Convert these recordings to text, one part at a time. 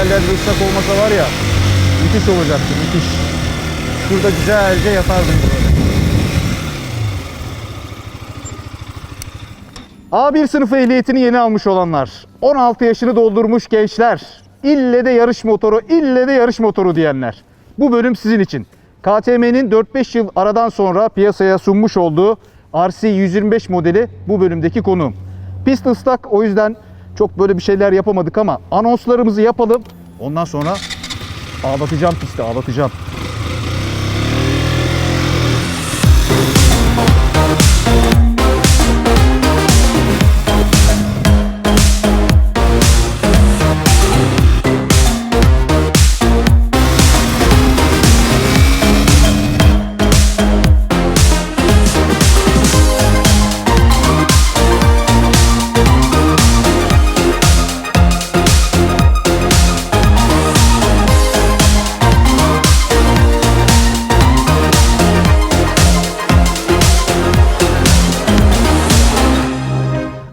yerlerde ıslak olmasa var ya müthiş olacaktı müthiş. Şurada güzelce yatardım böyle. A1 sınıfı ehliyetini yeni almış olanlar, 16 yaşını doldurmuş gençler, ille de yarış motoru, ille de yarış motoru diyenler. Bu bölüm sizin için. KTM'nin 4-5 yıl aradan sonra piyasaya sunmuş olduğu RC 125 modeli bu bölümdeki konuğum. Pist ıslak o yüzden çok böyle bir şeyler yapamadık ama anonslarımızı yapalım. Ondan sonra ağlatacağım pisti ağlatacağım.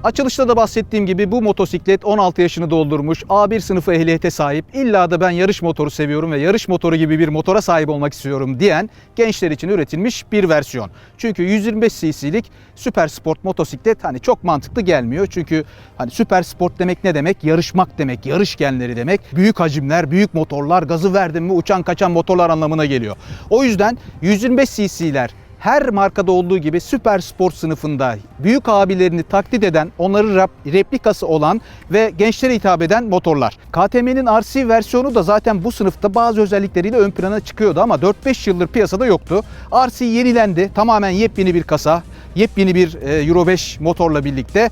Açılışta da bahsettiğim gibi bu motosiklet 16 yaşını doldurmuş, A1 sınıfı ehliyete sahip, illa da ben yarış motoru seviyorum ve yarış motoru gibi bir motora sahip olmak istiyorum diyen gençler için üretilmiş bir versiyon. Çünkü 125 cc'lik süper sport motosiklet hani çok mantıklı gelmiyor. Çünkü hani süper sport demek ne demek? Yarışmak demek, yarış genleri demek. Büyük hacimler, büyük motorlar, gazı verdim mi uçan kaçan motorlar anlamına geliyor. O yüzden 125 cc'ler her markada olduğu gibi süper spor sınıfında büyük abilerini taklit eden, onların rap- replikası olan ve gençlere hitap eden motorlar. KTM'nin RC versiyonu da zaten bu sınıfta bazı özellikleriyle ön plana çıkıyordu ama 4-5 yıldır piyasada yoktu. RC yenilendi. Tamamen yepyeni bir kasa, yepyeni bir e, Euro 5 motorla birlikte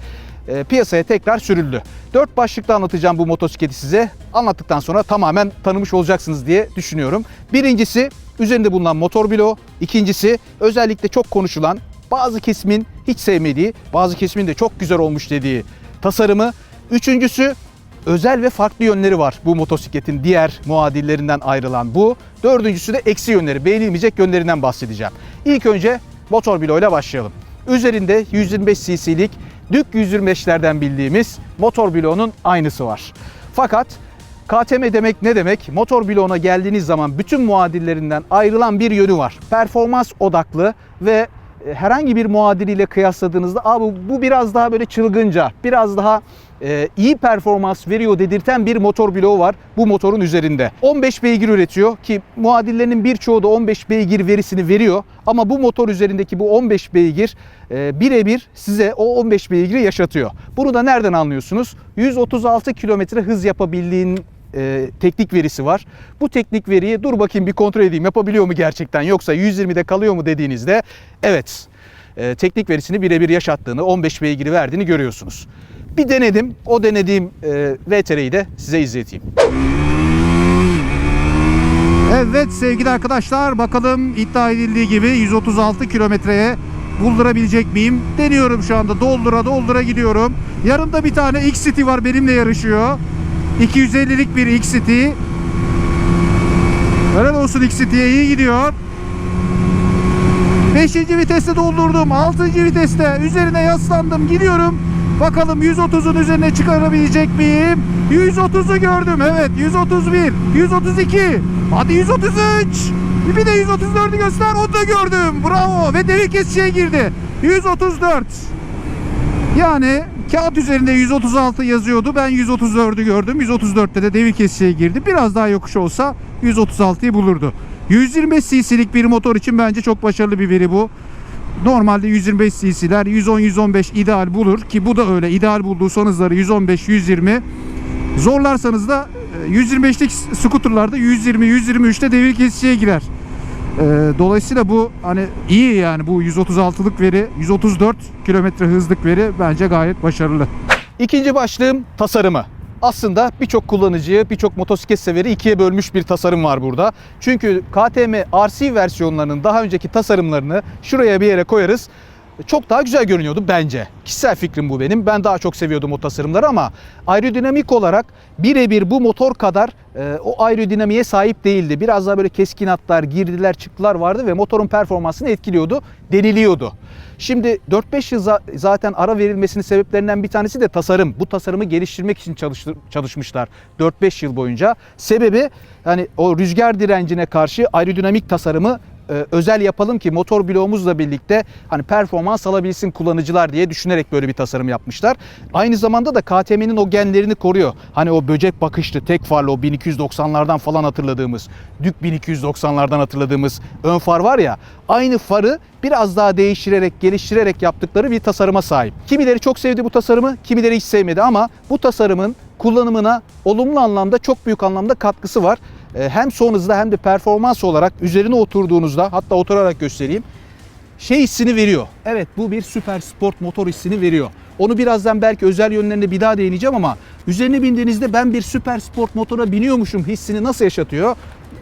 e, piyasaya tekrar sürüldü. Dört başlıkta anlatacağım bu motosikleti size. Anlattıktan sonra tamamen tanımış olacaksınız diye düşünüyorum. Birincisi üzerinde bulunan motor bloğu. İkincisi özellikle çok konuşulan bazı kesimin hiç sevmediği, bazı kesimin de çok güzel olmuş dediği tasarımı. Üçüncüsü özel ve farklı yönleri var bu motosikletin diğer muadillerinden ayrılan bu. Dördüncüsü de eksi yönleri, beğenilmeyecek yönlerinden bahsedeceğim. İlk önce motor bloğuyla başlayalım. Üzerinde 125 cc'lik Dük 125'lerden bildiğimiz motor bloğunun aynısı var. Fakat KTM demek ne demek? Motor bloğuna geldiğiniz zaman bütün muadillerinden ayrılan bir yönü var. Performans odaklı ve e, herhangi bir muadiliyle kıyasladığınızda abi bu biraz daha böyle çılgınca, biraz daha e, iyi performans veriyor dedirten bir motor bloğu var bu motorun üzerinde. 15 beygir üretiyor ki muadillerinin birçoğu da 15 beygir verisini veriyor. Ama bu motor üzerindeki bu 15 beygir e, birebir size o 15 beygiri yaşatıyor. Bunu da nereden anlıyorsunuz? 136 kilometre hız yapabildiğin e, teknik verisi var. Bu teknik veriyi dur bakayım bir kontrol edeyim yapabiliyor mu gerçekten yoksa 120'de kalıyor mu dediğinizde evet e, teknik verisini birebir yaşattığını 15 beygiri verdiğini görüyorsunuz. Bir denedim. O denediğim e, VTR'yi de size izleteyim. Evet sevgili arkadaşlar bakalım iddia edildiği gibi 136 kilometreye buldurabilecek miyim? Deniyorum şu anda doldura doldura gidiyorum. Yanımda bir tane X-City var benimle yarışıyor. 250'lik bir X-City. Helal olsun X-City'ye iyi gidiyor. 5. viteste doldurdum. 6. viteste üzerine yaslandım. Gidiyorum. Bakalım 130'un üzerine çıkarabilecek miyim? 130'u gördüm. Evet 131, 132. Hadi 133. Bir de 134'ü göster. Onu da gördüm. Bravo. Ve devir kesiciye girdi. 134. Yani kağıt üzerinde 136 yazıyordu. Ben 134'ü gördüm. 134'te de devir kesiciye girdi. Biraz daha yokuş olsa 136'yı bulurdu. 125 cc'lik bir motor için bence çok başarılı bir veri bu. Normalde 125 cc'ler 110-115 ideal bulur ki bu da öyle. İdeal bulduğu son hızları 115-120. Zorlarsanız da e, 125'lik skuterlarda 120-123'te devir kesiciye girer. E, Dolayısıyla bu hani iyi yani bu 136'lık veri 134 kilometre hızlık veri bence gayet başarılı. İkinci başlığım tasarımı. Aslında birçok kullanıcıyı, birçok motosiklet severi ikiye bölmüş bir tasarım var burada. Çünkü KTM RC versiyonlarının daha önceki tasarımlarını şuraya bir yere koyarız. Çok daha güzel görünüyordu bence. Kişisel fikrim bu benim. Ben daha çok seviyordum o tasarımları ama aerodinamik olarak birebir bu motor kadar e, o aerodinamiğe sahip değildi. Biraz daha böyle keskin hatlar, girdiler, çıktılar vardı ve motorun performansını etkiliyordu, deniliyordu. Şimdi 4-5 yıl za- zaten ara verilmesinin sebeplerinden bir tanesi de tasarım. Bu tasarımı geliştirmek için çalışmışlar 4-5 yıl boyunca. Sebebi hani o rüzgar direncine karşı aerodinamik tasarımı e, özel yapalım ki motor bloğumuzla birlikte hani performans alabilsin kullanıcılar diye düşünerek böyle bir tasarım yapmışlar. Aynı zamanda da KTM'nin o genlerini koruyor. Hani o böcek bakışlı tek farlı o 1290'lardan falan hatırladığımız, Dük 1290'lardan hatırladığımız ön far var ya aynı farı biraz daha değiştirerek, geliştirerek yaptıkları bir tasarıma sahip. Kimileri çok sevdi bu tasarımı, kimileri hiç sevmedi ama bu tasarımın kullanımına olumlu anlamda çok büyük anlamda katkısı var. Ee, Hem son hızda hem de performans olarak üzerine oturduğunuzda hatta oturarak göstereyim şey hissini veriyor. Evet bu bir süper sport motor hissini veriyor. Onu birazdan belki özel yönlerine bir daha değineceğim ama üzerine bindiğinizde ben bir süper sport motora biniyormuşum hissini nasıl yaşatıyor?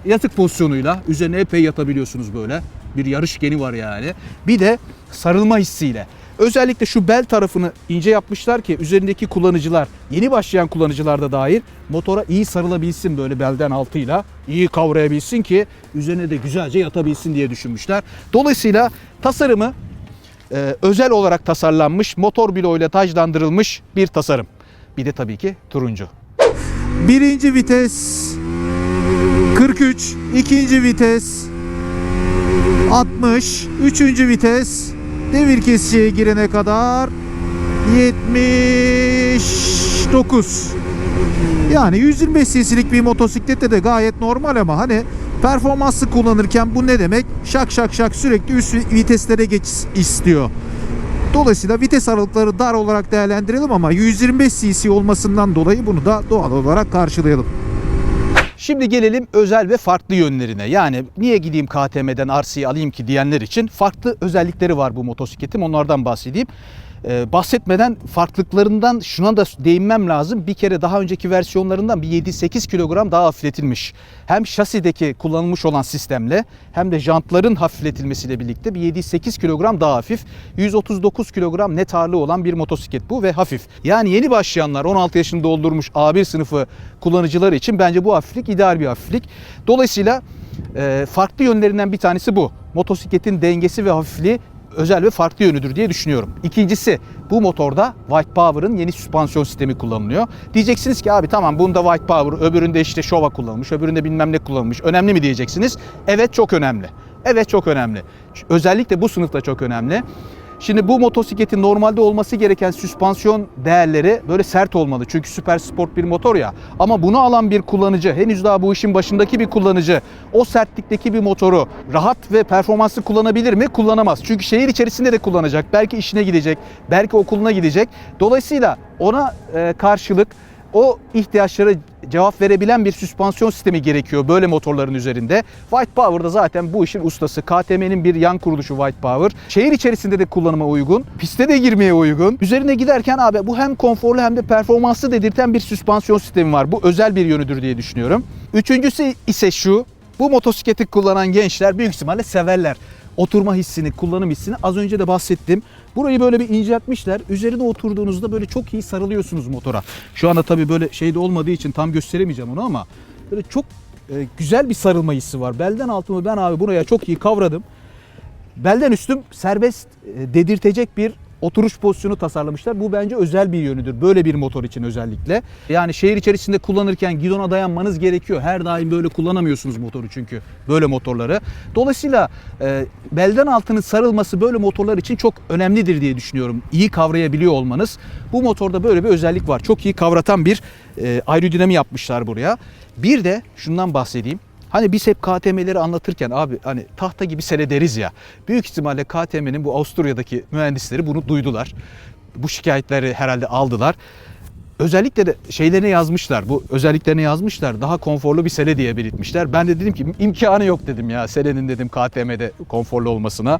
Yatık pozisyonuyla üzerine epey yatabiliyorsunuz böyle. Bir yarış geni var yani. Bir de sarılma hissiyle. Özellikle şu bel tarafını ince yapmışlar ki üzerindeki kullanıcılar, yeni başlayan kullanıcılar da dahil motora iyi sarılabilsin böyle belden altıyla. iyi kavrayabilsin ki üzerine de güzelce yatabilsin diye düşünmüşler. Dolayısıyla tasarımı e, özel olarak tasarlanmış, motor bloğuyla taclandırılmış bir tasarım. Bir de tabii ki turuncu. Birinci vites 43, ikinci vites 60, üçüncü vites devir kesiciye girene kadar 79. Yani 125 cc'lik bir motosiklette de gayet normal ama hani performanslı kullanırken bu ne demek? Şak şak şak sürekli üst viteslere geç istiyor. Dolayısıyla vites aralıkları dar olarak değerlendirelim ama 125 cc olmasından dolayı bunu da doğal olarak karşılayalım. Şimdi gelelim özel ve farklı yönlerine. Yani niye gideyim KTM'den RC'yi alayım ki diyenler için farklı özellikleri var bu motosikletin. Onlardan bahsedeyim. Ee, bahsetmeden farklılıklarından şuna da değinmem lazım. Bir kere daha önceki versiyonlarından bir 7-8 kilogram daha hafifletilmiş. Hem şasideki kullanılmış olan sistemle hem de jantların hafifletilmesiyle birlikte bir 7-8 kilogram daha hafif. 139 kilogram net ağırlığı olan bir motosiklet bu ve hafif. Yani yeni başlayanlar 16 yaşını doldurmuş A1 sınıfı kullanıcıları için bence bu hafiflik ideal bir hafiflik. Dolayısıyla e, farklı yönlerinden bir tanesi bu. Motosikletin dengesi ve hafifliği özel ve farklı yönüdür diye düşünüyorum. İkincisi bu motorda White Power'ın yeni süspansiyon sistemi kullanılıyor. Diyeceksiniz ki abi tamam bunda White Power, öbüründe işte Shova kullanılmış, öbüründe bilmem ne kullanılmış. Önemli mi diyeceksiniz? Evet çok önemli. Evet çok önemli. Özellikle bu sınıfta çok önemli. Şimdi bu motosikletin normalde olması gereken süspansiyon değerleri böyle sert olmalı. Çünkü süper sport bir motor ya. Ama bunu alan bir kullanıcı, henüz daha bu işin başındaki bir kullanıcı o sertlikteki bir motoru rahat ve performanslı kullanabilir mi? Kullanamaz. Çünkü şehir içerisinde de kullanacak. Belki işine gidecek, belki okuluna gidecek. Dolayısıyla ona e, karşılık o ihtiyaçlara cevap verebilen bir süspansiyon sistemi gerekiyor böyle motorların üzerinde. White Power da zaten bu işin ustası. KTM'nin bir yan kuruluşu White Power. Şehir içerisinde de kullanıma uygun, piste de girmeye uygun. Üzerine giderken abi bu hem konforlu hem de performanslı dedirten bir süspansiyon sistemi var. Bu özel bir yönüdür diye düşünüyorum. Üçüncüsü ise şu. Bu motosikleti kullanan gençler büyük ihtimalle severler. Oturma hissini, kullanım hissini az önce de bahsettim. Burayı böyle bir inceltmişler. Üzerine oturduğunuzda böyle çok iyi sarılıyorsunuz motora. Şu anda tabii böyle şeyde olmadığı için tam gösteremeyeceğim onu ama böyle çok e, güzel bir sarılma hissi var. Belden altımı ben abi buraya çok iyi kavradım. Belden üstüm serbest e, dedirtecek bir oturuş pozisyonu tasarlamışlar. Bu bence özel bir yönüdür. Böyle bir motor için özellikle. Yani şehir içerisinde kullanırken gidona dayanmanız gerekiyor. Her daim böyle kullanamıyorsunuz motoru çünkü böyle motorları. Dolayısıyla e, belden altının sarılması böyle motorlar için çok önemlidir diye düşünüyorum. İyi kavrayabiliyor olmanız. Bu motorda böyle bir özellik var. Çok iyi kavratan bir e, aerodinami yapmışlar buraya. Bir de şundan bahsedeyim. Hani biz hep KTM'leri anlatırken abi hani tahta gibi sele deriz ya. Büyük ihtimalle KTM'nin bu Avusturya'daki mühendisleri bunu duydular. Bu şikayetleri herhalde aldılar. Özellikle de şeylerine yazmışlar. Bu özelliklerini yazmışlar. Daha konforlu bir sele diye belirtmişler. Ben de dedim ki imkanı yok dedim ya. Selenin dedim KTM'de konforlu olmasına.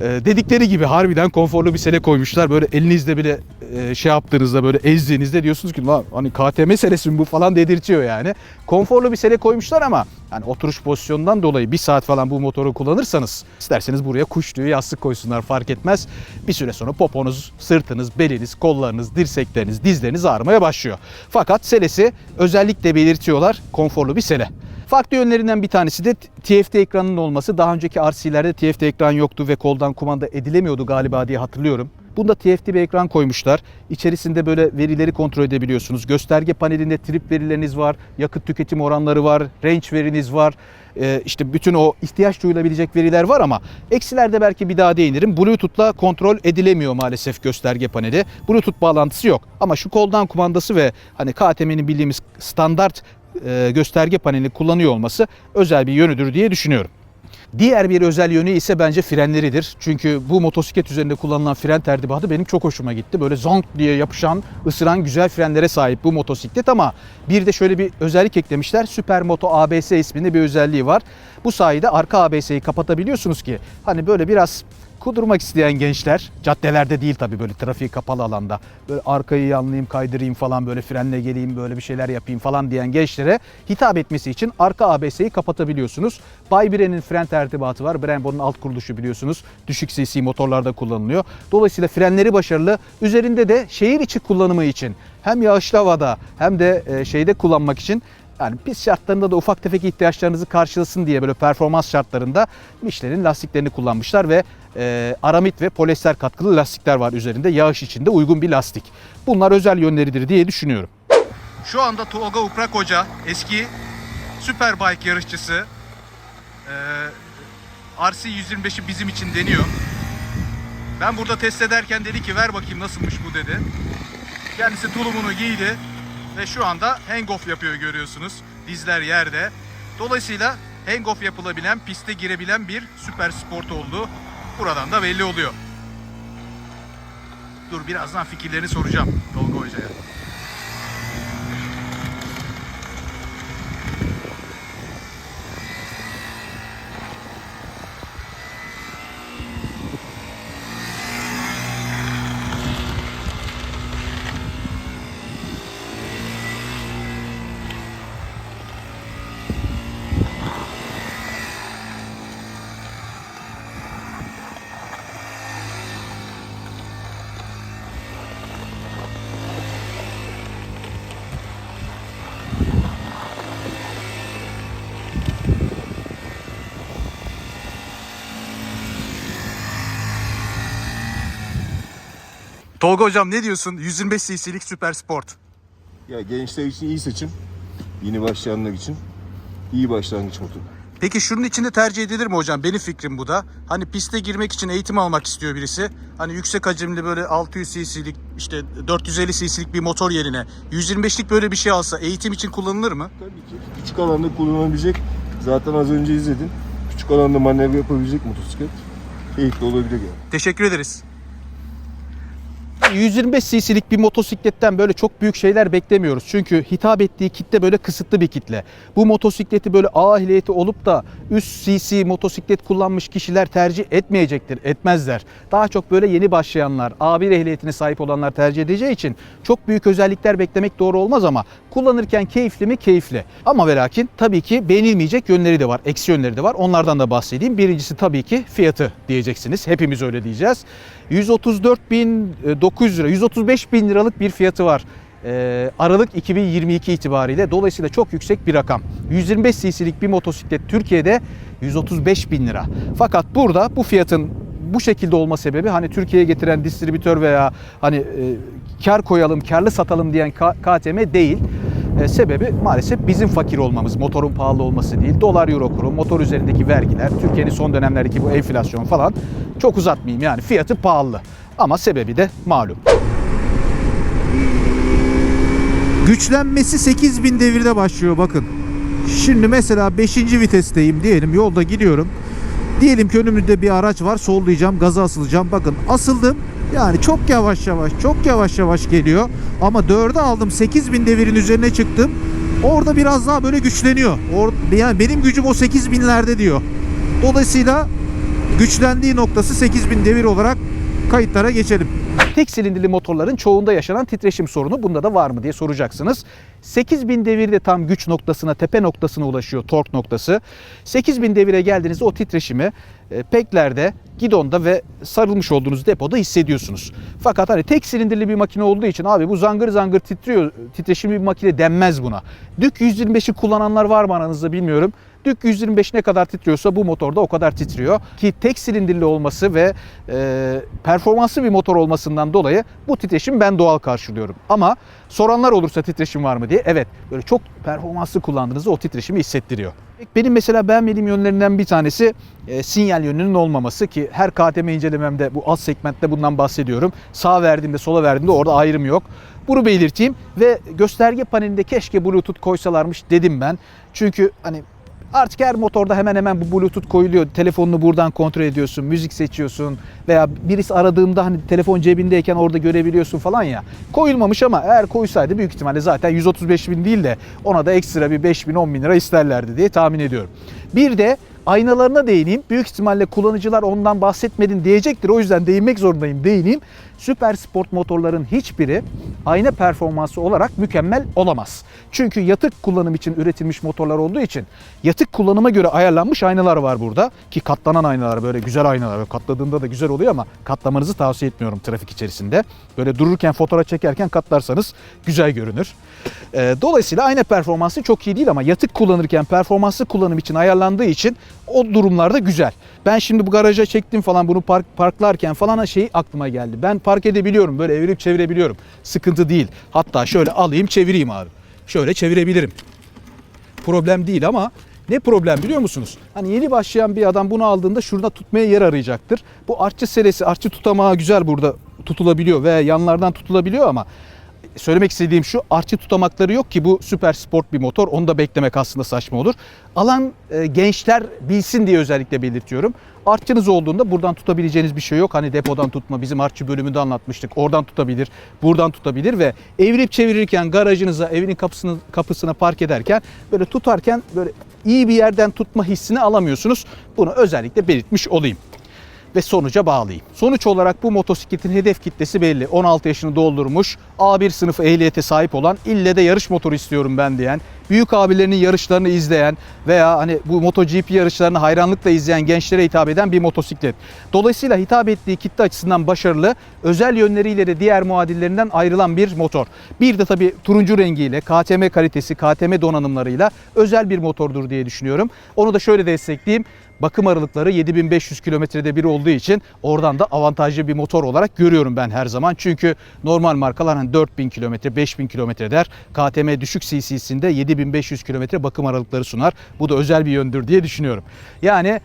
e, dedikleri gibi harbiden konforlu bir sele koymuşlar. Böyle elinizde bile e, şey yaptığınızda böyle ezdiğinizde diyorsunuz ki lan hani KTM selesi mi bu falan dedirtiyor yani. Konforlu bir sele koymuşlar ama hani oturuş pozisyonundan dolayı bir saat falan bu motoru kullanırsanız isterseniz buraya kuş tüyü yastık koysunlar fark etmez. Bir süre sonra poponuz, sırtınız, beliniz, kollarınız, dirsekleriniz, dizleriniz ağrımaya başlıyor. Fakat selesi özellikle belirtiyorlar konforlu bir sele. Farklı yönlerinden bir tanesi de TFT ekranının olması. Daha önceki RC'lerde TFT ekran yoktu ve koldan kumanda edilemiyordu galiba diye hatırlıyorum. Bunda TFT bir ekran koymuşlar. İçerisinde böyle verileri kontrol edebiliyorsunuz. Gösterge panelinde trip verileriniz var, yakıt tüketim oranları var, range veriniz var. Ee, işte bütün o ihtiyaç duyulabilecek veriler var ama eksilerde belki bir daha değinirim. Bluetooth'la kontrol edilemiyor maalesef gösterge paneli. Bluetooth bağlantısı yok. Ama şu koldan kumandası ve hani KTM'nin bildiğimiz standart e, gösterge paneli kullanıyor olması özel bir yönüdür diye düşünüyorum. Diğer bir özel yönü ise bence frenleridir. Çünkü bu motosiklet üzerinde kullanılan fren tertibatı benim çok hoşuma gitti. Böyle zonk diye yapışan, ısıran güzel frenlere sahip bu motosiklet ama bir de şöyle bir özellik eklemişler. Supermoto ABS isminde bir özelliği var. Bu sayede arka ABS'yi kapatabiliyorsunuz ki hani böyle biraz kudurmak isteyen gençler caddelerde değil tabii böyle trafiği kapalı alanda böyle arkayı yanlayayım kaydırayım falan böyle frenle geleyim böyle bir şeyler yapayım falan diyen gençlere hitap etmesi için arka ABS'yi kapatabiliyorsunuz. Bay Biren'in fren tertibatı var. Brembo'nun alt kuruluşu biliyorsunuz. Düşük cc motorlarda kullanılıyor. Dolayısıyla frenleri başarılı. Üzerinde de şehir içi kullanımı için hem yağışlı havada hem de e, şeyde kullanmak için yani pist şartlarında da ufak tefek ihtiyaçlarınızı karşılasın diye böyle performans şartlarında Michelin'in lastiklerini kullanmışlar ve e, aramit ve polyester katkılı lastikler var üzerinde. Yağış içinde uygun bir lastik. Bunlar özel yönleridir diye düşünüyorum. Şu anda Tolga Uprak Hoca eski Superbike yarışçısı. E, RC 125'i bizim için deniyor. Ben burada test ederken dedi ki ver bakayım nasılmış bu dedi. Kendisi tulumunu giydi ve şu anda hang-off yapıyor görüyorsunuz. Dizler yerde. Dolayısıyla hang-off yapılabilen, piste girebilen bir süper sport oldu. Buradan da belli oluyor. Dur birazdan fikirlerini soracağım Tolga Hoca'ya. Tolga Hocam ne diyorsun? 125 cc'lik süper sport. Ya gençler için iyi seçim. Yeni başlayanlar için iyi başlangıç motoru. Peki şunun içinde tercih edilir mi hocam? Benim fikrim bu da. Hani piste girmek için eğitim almak istiyor birisi. Hani yüksek hacimli böyle 600 cc'lik işte 450 cc'lik bir motor yerine 125'lik böyle bir şey alsa eğitim için kullanılır mı? Tabii ki küçük alanda kullanabilecek. Zaten az önce izledin. Küçük alanda manevra yapabilecek motosiklet. Keyifli olabilir yani. Teşekkür ederiz. 125 cc'lik bir motosikletten böyle çok büyük şeyler beklemiyoruz. Çünkü hitap ettiği kitle böyle kısıtlı bir kitle. Bu motosikleti böyle A olup da üst cc motosiklet kullanmış kişiler tercih etmeyecektir, etmezler. Daha çok böyle yeni başlayanlar, A1 ehliyetine sahip olanlar tercih edeceği için çok büyük özellikler beklemek doğru olmaz ama kullanırken keyifli mi? Keyifli. Ama ve lakin tabii ki beğenilmeyecek yönleri de var, eksi yönleri de var. Onlardan da bahsedeyim. Birincisi tabii ki fiyatı diyeceksiniz. Hepimiz öyle diyeceğiz. 134.900 lira, 135 bin liralık bir fiyatı var. Ee, Aralık 2022 itibariyle dolayısıyla çok yüksek bir rakam. 125 cc'lik bir motosiklet Türkiye'de 135 bin lira. Fakat burada bu fiyatın bu şekilde olma sebebi hani Türkiye'ye getiren distribütör veya hani e, kar koyalım, karlı satalım diyen KTM değil. E, sebebi maalesef bizim fakir olmamız, motorun pahalı olması değil. Dolar euro kuru, motor üzerindeki vergiler, Türkiye'nin son dönemlerdeki bu enflasyon falan çok uzatmayayım yani fiyatı pahalı. Ama sebebi de malum. Güçlenmesi 8000 devirde başlıyor bakın. Şimdi mesela 5. vitesteyim diyelim yolda gidiyorum. Diyelim ki önümde bir araç var sollayacağım gaza asılacağım. Bakın asıldım yani çok yavaş yavaş çok yavaş yavaş geliyor. Ama 4'e aldım 8000 devirin üzerine çıktım. Orada biraz daha böyle güçleniyor. Or yani benim gücüm o 8000'lerde diyor. Dolayısıyla güçlendiği noktası 8000 devir olarak kayıtlara geçelim. Tek silindirli motorların çoğunda yaşanan titreşim sorunu bunda da var mı diye soracaksınız. 8000 devirde tam güç noktasına, tepe noktasına ulaşıyor tork noktası. 8000 devire geldiğinizde o titreşimi e, peklerde, gidonda ve sarılmış olduğunuz depoda hissediyorsunuz. Fakat hani tek silindirli bir makine olduğu için abi bu zangır zangır titriyor, titreşimli bir makine denmez buna. Dük 125'i kullananlar var mı aranızda bilmiyorum. Dük 125 ne kadar titriyorsa bu motorda o kadar titriyor. Ki tek silindirli olması ve e, performanslı bir motor olmasından dolayı bu titreşim ben doğal karşılıyorum. Ama soranlar olursa titreşim var mı diye evet böyle çok performanslı kullandığınızda o titreşimi hissettiriyor. Benim mesela beğenmediğim yönlerinden bir tanesi e, sinyal yönünün olmaması ki her KTM incelememde bu alt segmentte bundan bahsediyorum. Sağ verdiğimde sola verdiğimde orada ayrım yok. Bunu belirteyim ve gösterge panelinde keşke Bluetooth koysalarmış dedim ben. Çünkü hani Artık her motorda hemen hemen bu Bluetooth koyuluyor. Telefonunu buradan kontrol ediyorsun, müzik seçiyorsun veya birisi aradığında hani telefon cebindeyken orada görebiliyorsun falan ya. Koyulmamış ama eğer koysaydı büyük ihtimalle zaten 135 bin değil de ona da ekstra bir 5 bin 10 bin lira isterlerdi diye tahmin ediyorum. Bir de aynalarına değineyim. Büyük ihtimalle kullanıcılar ondan bahsetmedin diyecektir. O yüzden değinmek zorundayım. Değineyim. Süper sport motorların hiçbiri ayna performansı olarak mükemmel olamaz. Çünkü yatık kullanım için üretilmiş motorlar olduğu için yatık kullanıma göre ayarlanmış aynalar var burada. Ki katlanan aynalar böyle güzel aynalar. Katladığında da güzel oluyor ama katlamanızı tavsiye etmiyorum trafik içerisinde. Böyle dururken fotoğraf çekerken katlarsanız güzel görünür. Ee, dolayısıyla ayna performansı çok iyi değil ama yatık kullanırken performanslı kullanım için ayarlandığı için o durumlarda güzel. Ben şimdi bu garaja çektim falan bunu park, parklarken falan şey aklıma geldi. Ben park edebiliyorum böyle evirip çevirebiliyorum. Sıkıntı değil. Hatta şöyle alayım çevireyim abi. Şöyle çevirebilirim. Problem değil ama ne problem biliyor musunuz? Hani yeni başlayan bir adam bunu aldığında şurada tutmaya yer arayacaktır. Bu artçı serisi, artçı tutamağı güzel burada tutulabiliyor veya yanlardan tutulabiliyor ama söylemek istediğim şu artçı tutamakları yok ki bu süper sport bir motor. Onu da beklemek aslında saçma olur. Alan e, gençler bilsin diye özellikle belirtiyorum. Artçınız olduğunda buradan tutabileceğiniz bir şey yok. Hani depodan tutma bizim artçı bölümünde anlatmıştık. Oradan tutabilir, buradan tutabilir ve evirip çevirirken garajınıza, evinin kapısını, kapısına park ederken böyle tutarken böyle iyi bir yerden tutma hissini alamıyorsunuz. Bunu özellikle belirtmiş olayım ve sonuca bağlayayım. Sonuç olarak bu motosikletin hedef kitlesi belli. 16 yaşını doldurmuş, A1 sınıfı ehliyete sahip olan, ille de yarış motoru istiyorum ben diyen, büyük abilerinin yarışlarını izleyen veya hani bu MotoGP yarışlarını hayranlıkla izleyen gençlere hitap eden bir motosiklet. Dolayısıyla hitap ettiği kitle açısından başarılı, özel yönleriyle de diğer muadillerinden ayrılan bir motor. Bir de tabii turuncu rengiyle, KTM kalitesi, KTM donanımlarıyla özel bir motordur diye düşünüyorum. Onu da şöyle destekleyeyim. Bakım aralıkları 7500 kilometrede bir olduğu için oradan da avantajlı bir motor olarak görüyorum ben her zaman. Çünkü normal markalar hani 4000 kilometre, 5000 kilometre der. KTM düşük CC'sinde 7500 kilometre bakım aralıkları sunar. Bu da özel bir yöndür diye düşünüyorum. Yani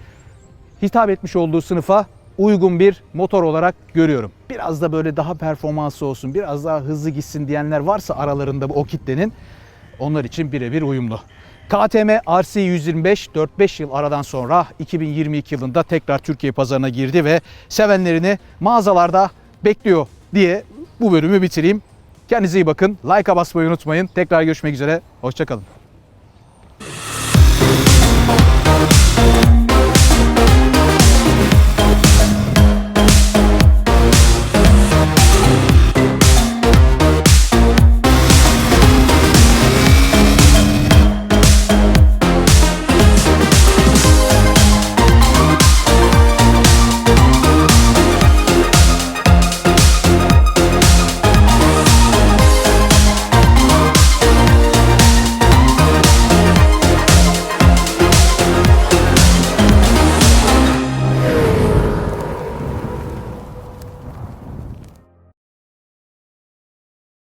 hitap etmiş olduğu sınıfa uygun bir motor olarak görüyorum. Biraz da böyle daha performanslı olsun, biraz daha hızlı gitsin diyenler varsa aralarında o kitlenin onlar için birebir uyumlu. KTM RC 125 4-5 yıl aradan sonra 2022 yılında tekrar Türkiye pazarına girdi ve sevenlerini mağazalarda bekliyor diye bu bölümü bitireyim. Kendinize iyi bakın. Like'a basmayı unutmayın. Tekrar görüşmek üzere. Hoşçakalın.